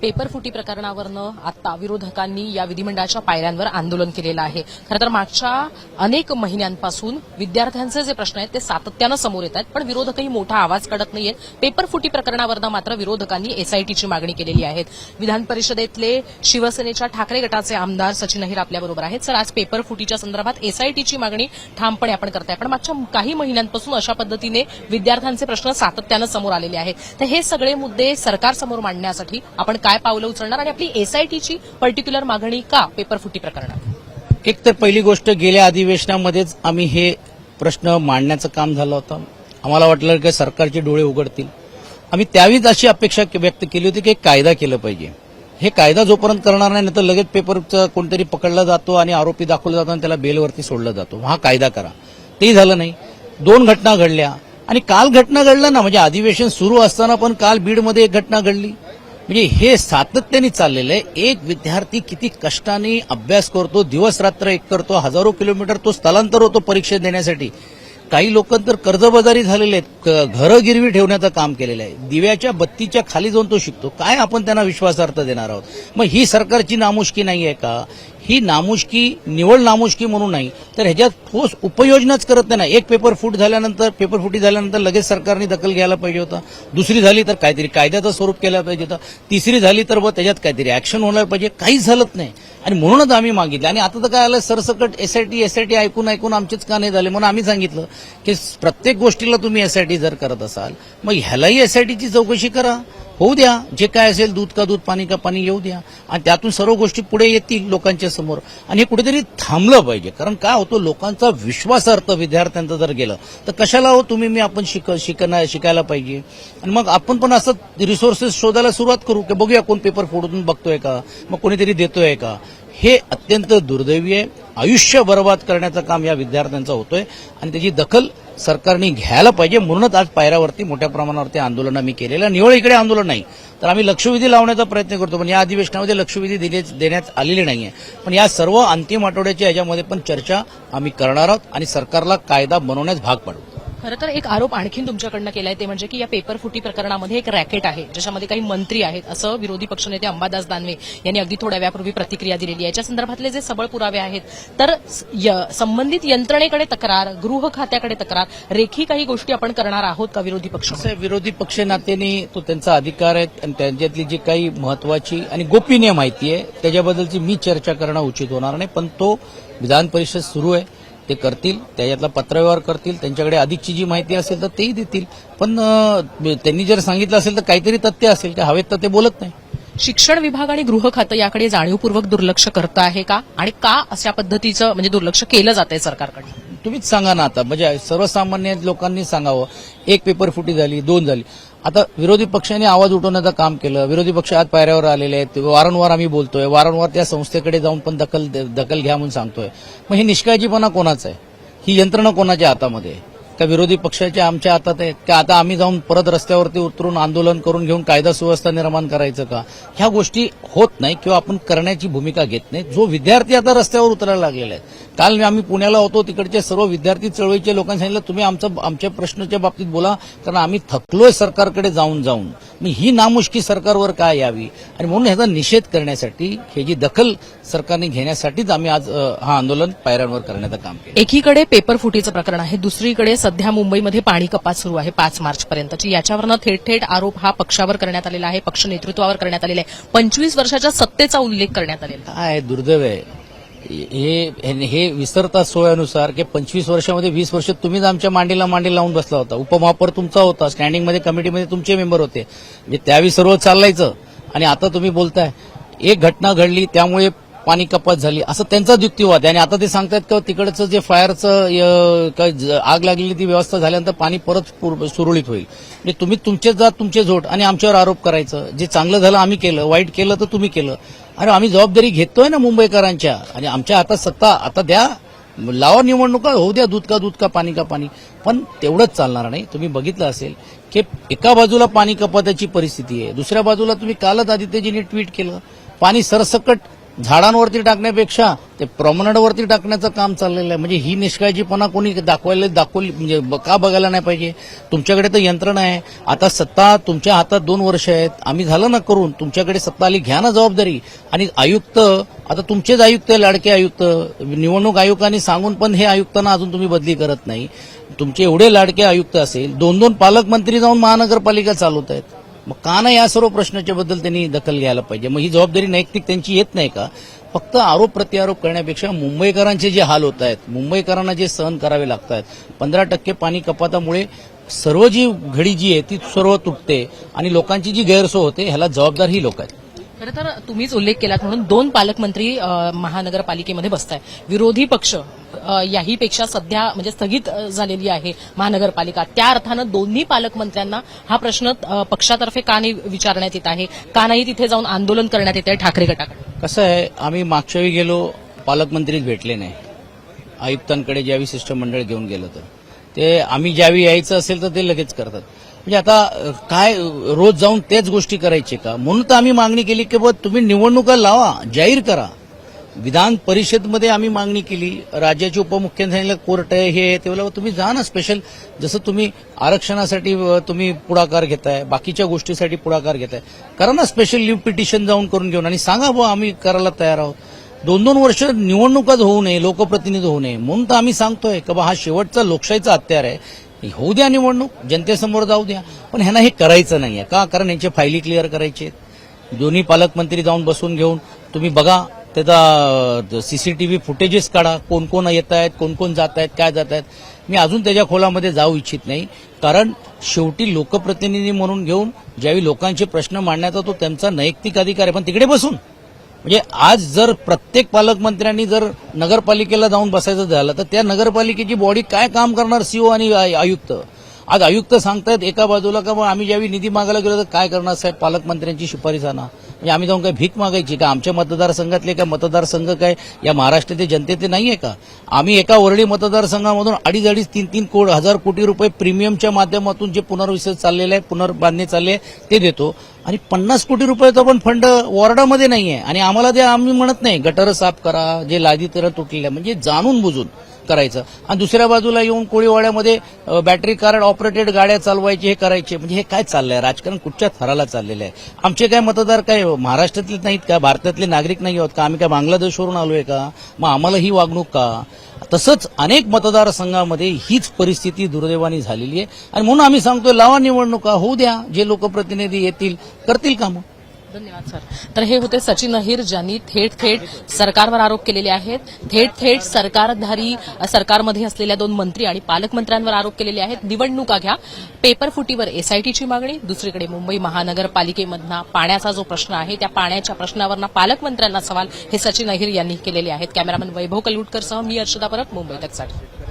Paper फुटी प्रकरणावरनं आता विरोधकांनी या विधिमंडळाच्या पायऱ्यांवर आंदोलन केलेलं आहे. खरं तर मागच्या अनेक महिन्यांपासून विद्यार्थ्यांचे जे प्रश्न आहेत ते सातत्यानं समोर येत आहेत पण विरोधकही मोठा आवाज काढत नाहीयेत. पेपर फुटी प्रकरणावरनं मात्र विरोधकांनी एसआयटीची मागणी केलेली आहे. विधान परिषदेतले शिवसेनेच्या ठाकरे गटाचे आमदार सचिन अहिर आपल्याबरोबर आहेत. सर आज पेपर फुटीच्या संदर्भात एसआयटीची मागणी ठामपणे आपण करताय. पण मागच्या काही महिन्यांपासून अशा पद्धतीने विद्यार्थ्यांचे प्रश्न सातत्यानं समोर आलेले आहेत. तर हे सगळे मुद्दे सरकारसमोर मांडण्यासाठी आपण काय पावलं उचलणार आणि आपली एसआयटीची पर्टिक्युलर मागणी का पेपर फुटी प्रकरणात? एक तर पहिली गोष्ट गेल्या अधिवेशनामध्येच आम्ही हे प्रश्न मांडण्याचं काम झालं होतं. आम्हाला वाटलं की सरकारचे डोळे उघडतील. आम्ही त्यावेळीच अशी अपेक्षा व्यक्त केली होती की एक कायदा केलं पाहिजे. हे कायदा जोपर्यंत करणार नाही तर लगेच पेपरचं कोणतरी पकडला जातो आणि आरोपी दाखवला जातो आणि त्याला बेलवरती सोडला जातो. हा कायदा करा. तेही झालं नाही. दोन घटना घडल्या. आणि काल घटना घडलं ना म्हणजे अधिवेशन सुरू असताना पण काल बीडमध्ये एक घटना घडली. म्हणजे हे सातत्याने चाललेलं आहे. एक विद्यार्थी किती कष्टाने अभ्यास करतो दिवस रात्र एक करतो हजारो किलोमीटर तो स्थलांतर होतो परीक्षा देण्यासाठी. काही लोक तर कर्जबाजारी झालेले आहेत. घरं गिरवी ठेवण्याचं काम केलेलं आहे. दिव्याच्या बत्तीच्या खाली जाऊन तो शिकतो. काय आपण त्यांना विश्वासार्थ देणार आहोत? मग ही सरकारची नामुष्की नाही आहे का? ही नामुष्की निवड नामुष्की म्हणून नाही तर ह्याच्यात ठोस उपयोजनाच करत नाही. ना एक पेपर फूट झाल्यानंतर पेपर फुटी झाल्यानंतर लगेच सरकारने दखल घ्यायला पाहिजे होता. दुसरी झाली तर काहीतरी कायद्याचं स्वरूप केलं पाहिजे होतं. तिसरी झाली तर मग त्याच्यात काहीतरी ऍक्शन होणार पाहिजे. काहीच झालंच नाही. आणि म्हणूनच आम्ही मागितलं. आणि आता तर काय आलं सरसकट एसआयटी एसआयटी ऐकून ऐकून आमचेच का नाही झाले म्हणून आम्ही सांगितलं की प्रत्येक गोष्टीला तुम्ही एसआयटी जर करत असाल मग ह्यालाही एसआयटीची चौकशी करा. होऊ द्या. जे काय असेल दूध का दूध पाणी का पाणी येऊ द्या. आणि त्यातून सर्व गोष्टी पुढे येतील लोकांच्या समोर. आणि हे कुठेतरी थांबलं पाहिजे. कारण काय होतं लोकांचा विश्वासार्थ विद्यार्थ्यांचा जर गेलं तर कशाला हो तुम्ही मी आपण शिक शिकणार शिकायला पाहिजे? आणि मग आपण पण असं रिसोर्सेस शोधायला सुरुवात करू की बघूया कोण पेपर फोडून बघतोय का? मग कोणीतरी देतोय का? हे अत्यंत दुर्दैवी आहे. आयुष्य बर्बाद करण्याचं काम या विद्यार्थ्यांचं होतोय. आणि त्याची दखल सरकारने घ्यायला पाहिजे. म्हणूनच आज पायऱ्यावरती मोठ्या प्रमाणावरती आंदोलन आम्ही केलेलं निवळ इकडे आंदोलन नाही. तर आम्ही लक्षवेधी लावण्याचा प्रयत्न करतो. पण या अधिवेशनामध्ये लक्षवेधी दिले देण्यात आलेली नाहीये. पण या सर्व अंतिम आठवड्याच्या याच्यामध्ये पण चर्चा आम्ही करणार आहोत आणि सरकारला कायदा बनवण्यास भाग पाडू. खरं तर एक आरोप आणखीन तुमच्याकडनं केलाय ते म्हणजे की या पेपर फुटी प्रकरणामध्ये एक रॅकेट आहे ज्याच्यामध्ये काही मंत्री आहेत असं विरोधी पक्षनेते अंबादास दानवे यांनी अगदी थोड्या वेळापूर्वी प्रतिक्रिया दिलेली आहे. याच्या संदर्भातले जे सबळ पुरावे आहेत तर य- संबंधित यंत्रणेकडे तक्रार गृह खात्याकडे तक्रार रेखी काही गोष्टी आपण करणार आहोत का विरोधी पक्ष? विरोधी पक्ष नात्याने तो त्यांचा अधिकार आहे आणि त्यांच्यातली जी काही महत्वाची आणि गोपनीय माहिती आहे त्याच्याबद्दलची मी चर्चा करणं उचित होणार नाही पण तो विधान परिषद सुरू आहे. ते करतील त्याच्यातला पत्रव्यवहार करतील त्यांच्याकडे अधिकची जी माहिती असेल तर तेही देतील. पण त्यांनी जर सांगितलं असेल तर काहीतरी तथ्य असेल की हवेत तर ते बोलत नाही. शिक्षण विभाग आणि गृह खातं याकडे जाणीवपूर्वक दुर्लक्ष करतं आहे का? आणि का अशा पद्धतीचं म्हणजे दुर्लक्ष केलं जात आहे सरकारकडे तुम्हीच सांगा ना आता. म्हणजे सर्वसामान्य लोकांनी सांगावं. एक पेपर फुटी झाली दोन झाली. आता विरोधी पक्षाने आवाज उठवण्याचं काम केलं. विरोधी पक्ष आज पायऱ्यावर आलेले आहेत. वारंवार आम्ही बोलतोय. वारंवार त्या संस्थेकडे जाऊन पण दखल दखल घ्या म्हणून सांगतोय. मग हे निष्काळजीपणा कोणाचा आहे? ही यंत्रणा कोणाच्या हातामध्ये आहे? त्या विरोधी पक्षाच्या आमच्या हातात आहेत. का आता आम्ही जाऊन परत रस्त्यावरती उतरून आंदोलन करून घेऊन कायदा सुव्यवस्था निर्माण करायचं का? ह्या गोष्टी होत नाही किंवा आपण करण्याची भूमिका घेत नाही. जो विद्यार्थी आता रस्त्यावर उतरायला लागलेला आहे. काल आम्ही पुण्याला होतो तिकडचे सर्व विद्यार्थी चळवळीच्या लोकांनी सांगितलं तुम्ही आमचं आमच्या प्रश्नाच्या बाबतीत बोला कारण आम्ही थकलोय सरकारकडे जाऊन जाऊन. मी ही नामुष्की सरकारवर काय यावी? आणि म्हणून ह्याचा निषेध करण्यासाठी हे जी दखल सरकारने घेण्यासाठीच आम्ही आज हा आंदोलन पायऱ्यांवर करण्याचं काम केलं. एकीकडे पेपर फुटीचं प्रकरण आहे दुसरीकडे सध्या मुंबईमध्ये पाणी कपात सुरू आहे पाच मार्चपर्यंतची. याच्यावरनं थेट थेट आरोप हा पक्षावर करण्यात आलेला आहे पक्ष नेतृत्वावर करण्यात आलेला आहे. पंचवीस वर्षाच्या सत्तेचा उल्लेख करण्यात आलेला आहे. दुर्दैव आहे? हे हे विसरता सोयानुसार की पंचवीस वर्षामध्ये वीस वर्ष तुम्हीच आमच्या मांडीला मांडी लावून बसला होता. उपमहापौर तुमचा होता स्टँडिंगमध्ये कमिटीमध्ये तुमचे मेंबर होते. म्हणजे त्यावेळी सर्व चाललायचं. आणि आता तुम्ही बोलताय. एक घटना घडली त्यामुळे पाणी कपात झाली. असं त्यांचा युक्तिवाद आहे. आणि आता ते सांगतात का तिकडचं जे फायरचं काय ज- आग लागलेली ती व्यवस्था झाल्यानंतर पाणी परत सुरळीत होईल. म्हणजे तुम्ही तुमचे जात तुमचे झोट आणि आमच्यावर आरोप करायचं. जे चांगलं झालं आम्ही केलं. वाईट केलं तर तुम्ही केलं. अरे आम्ही जबाबदारी घेतोय ना मुंबईकरांच्या. आणि आमच्या हातात सत्ता आता द्या. लावा निवडणुका होऊ द्या दूध का दूध का पाणी का पाणी. पण तेवढंच चालणार नाही. तुम्ही बघितलं असेल की एका बाजूला पाणी कपाताची परिस्थिती आहे. दुसऱ्या बाजूला तुम्ही कालच आदित्यजींनी ट्विट केलं. पाणी सरसकट झाडांवरती टाकण्यापेक्षा ते प्रॉमनंटवरती टाकण्याचं काम चाललेलं आहे. म्हणजे ही निष्काळजीपणा कोणी दाखवायला दाखवली म्हणजे ब- का बघायला नाही पाहिजे? तुमच्याकडे तर यंत्रणा आहे. आता सत्ता तुमच्या हातात दोन वर्ष आहेत. आम्ही झालं ना करून तुमच्याकडे सत्ता आली घ्या ना जबाबदारी. आणि आयुक्त आता तुमचेच आयुक्त आहे, लाडके आयुक्त. निवडणूक आयुक्तांनी सांगून पण हे आयुक्तांना अजून तुम्ही बदली करत नाही. तुमचे एवढे लाडके आयुक्त असेल दोन दोन पालकमंत्री जाऊन महानगरपालिका चालवत आहेत. मग का नाही या सर्व प्रश्नाच्या बद्दल त्यांनी दखल घ्यायला पाहिजे? मग ही जबाबदारी नैतिक त्यांची येत नाही का? फक्त आरोप प्रत्यारोप करण्यापेक्षा मुंबईकरांचे जे हाल होत आहेत मुंबईकरांना जे सहन करावे लागत आहेत पंधरा टक्के पाणी कपातामुळे सर्व जी घडी जी आहे ती सर्व तुटते आणि लोकांची जी गैरसोय होते ह्याला जबाबदार ही लोक आहेत. खरं तर तुम्हीच उल्लेख केलात म्हणून दोन पालकमंत्री महानगरपालिकेमध्ये बसताय. विरोधी पक्ष याहीपेक्षा सध्या म्हणजे स्थगित झालेली आहे महानगरपालिका. त्या अर्थानं दोन्ही पालकमंत्र्यांना हा प्रश्न पक्षातर्फे का नाही विचारण्यात येत आहे का नाही तिथे जाऊन आंदोलन करण्यात येत आहे ठाकरे गटाकडे? कसं आहे आम्ही मागच्या वेळी गेलो पालकमंत्रीच भेटले नाही. आयुक्तांकडे ज्यावेळी शिष्टमंडळ घेऊन गेलो तर ते आम्ही ज्यावेळी यायचं असेल तर ते लगेच करतात. म्हणजे आता काय रोज जाऊन तेच गोष्टी करायचे का? म्हणून तर आम्ही मागणी केली की बुवा तुम्ही निवडणुका लावा जाहीर करा. विधान परिषदमध्ये आम्ही मागणी केली राज्याचे उपमुख्यमंत्र्यांना कोर्ट आहे हे आहे ते बोला तुम्ही जा ना स्पेशल जसं तुम्ही आरक्षणासाठी तुम्ही पुढाकार घेताय बाकीच्या गोष्टीसाठी पुढाकार घेताय. करा ना स्पेशल लिव्ह पिटिशन जाऊन करून घेऊन आणि सांगा बुवा आम्ही करायला तयार आहोत. दोन दोन वर्ष निवडणुकाच होऊ नये लोकप्रतिनिधी होऊ नये म्हणून तर आम्ही सांगतोय की बा हा शेवटचा लोकशाहीचा हत्यार आहे. होऊ द्या निवडणूक जनतेसमोर जाऊ द्या. पण ह्यांना हे करायचं नाही आहे का? कारण यांचे फायली क्लिअर करायचे आहेत. दोन्ही पालकमंत्री जाऊन बसून घेऊन तुम्ही बघा त्याचा सीसीटीव्ही फुटेजेस काढा. कोण कोण येत आहेत कोण कोण जात आहेत काय जात आहेत मी अजून त्याच्या खोलामध्ये जाऊ इच्छित नाही. कारण शेवटी लोकप्रतिनिधी म्हणून घेऊन ज्यावेळी लोकांचे प्रश्न मांडण्याचा तो त्यांचा नैतिक अधिकार आहे. पण तिकडे बसून. म्हणजे आज जर प्रत्येक पालकमंत्र्यांनी जर नगरपालिकेला जाऊन बसायचं झालं तर त्या नगरपालिकेची बॉडी काय काम करणार सीओ आणि आय- आयुक्त? आज आयुक्त सांगतायत एका बाजूला का मग आम्ही ज्यावेळी निधी मागायला गेलो तर काय करणार साहेब? पालकमंत्र्यांची शिफारस आणा. म्हणजे आम्ही जाऊन काय भीक मागायची का? आमच्या मतदारसंघातले काय मतदारसंघ काय? या महाराष्ट्रातील जनतेचे नाहीये का? आम्ही एका वरळी मतदारसंघामधून अडीच अडीच तीन तीन कोड हजार कोटी रुपये प्रीमियमच्या माध्यमातून जे पुनर्विसर चाललेलं आहे पुनर्बांधणी चालले आहे ते देतो. आणि पन्नास कोटी रुपयाचा पण फंड वॉर्डामध्ये नाहीये आणि आम्हाला ते आम्ही म्हणत नाही गटर साफ करा जे लादी तर तुटलेलं आहे म्हणजे जाणून बुजून. करायचं. आणि दुसऱ्या बाजूला येऊन कोळीवाड्यामध्ये बॅटरी कार्ड ऑपरेटेड गाड्या चालवायचे हे करायचे. म्हणजे हे काय चाललंय? राजकारण कुठच्या थराला चाललेलं आहे? आमचे काय मतदार काय महाराष्ट्रातले नाहीत का? भारतातले नागरिक नाही आहोत का? आम्ही काय बांगलादेशवरून आलोय का? मग आम्हाला ही वागणूक का? तसंच अनेक मतदारसंघामध्ये हीच परिस्थिती दुर्दैवानी झालेली आहे. आणि म्हणून आम्ही सांगतोय लावा निवडणुका होऊ द्या. जे लोकप्रतिनिधी येतील करतील कामं. धन्यवाद सर. तर हे होते सचिन अहिर ज्यांनी थेट थेट सरकारवर आरोप केलेले आहेत. थेट थेट सरकारधारी सरकारमध्ये असलेल्या दोन मंत्री आणि पालकमंत्र्यांवर आरोप केलेले आहेत. निवडणुका घ्या. पेपर फुटीवर एसआयटीची मागणी. दुसरीकडे मुंबई महानगरपालिकेमधना पाण्याचा जो प्रश्न आहे त्या पाण्याच्या प्रश्नावरना पालकमंत्र्यांना सवाल हे सचिन अहिर यांनी केलेले आहेत. कॅमेरामन वैभव कलुटकरसह मी अर्षदा परब मुंबई तकसाठी